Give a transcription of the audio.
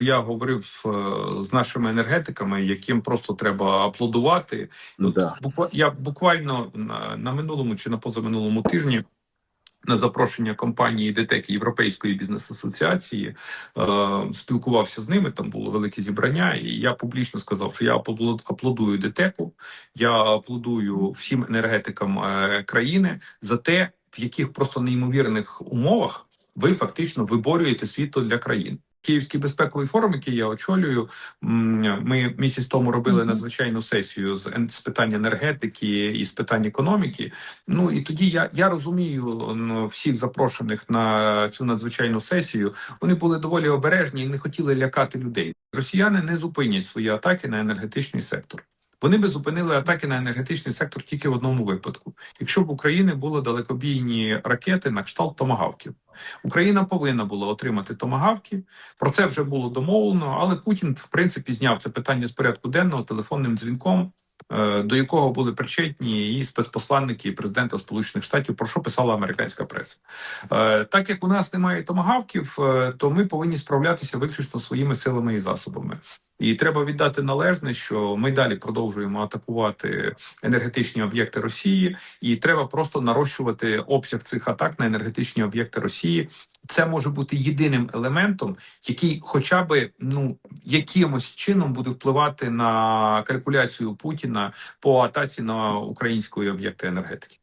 Я говорив е, з нашими енергетиками, яким просто треба аплодувати. Ну, да. я буквально на, на минулому чи на позаминулому тижні. На запрошення компанії ДТЕК Європейської бізнес-асоціації е, спілкувався з ними. Там було велике зібрання, і я публічно сказав, що я аплоду- аплодую ДТЕКу, я аплодую всім енергетикам е, країни за те, в яких просто неймовірних умовах ви фактично виборюєте світло для країн. Київський безпековий форум, який я очолюю, ми місяць тому робили надзвичайну сесію з, з питань енергетики і з питань економіки. Ну і тоді я, я розумію ну, всіх запрошених на цю надзвичайну сесію. Вони були доволі обережні і не хотіли лякати людей. Росіяни не зупинять свої атаки на енергетичний сектор. Вони би зупинили атаки на енергетичний сектор тільки в одному випадку: якщо б в Україні були далекобійні ракети на кшталт томагавків. Україна повинна була отримати томагавки. Про це вже було домовлено, але Путін, в принципі, зняв це питання з порядку денного телефонним дзвінком, е, до якого були причетні і спецпосланники президента Сполучених Штатів, про що писала американська преса. Е, Так як у нас немає томагавків, е, то ми повинні справлятися виключно своїми силами і засобами. І треба віддати належне, що ми далі продовжуємо атакувати енергетичні об'єкти Росії, і треба просто нарощувати обсяг цих атак на енергетичні об'єкти Росії. Це може бути єдиним елементом, який, хоча би ну якимось чином буде впливати на калькуляцію Путіна по атаці на українські об'єкти енергетики.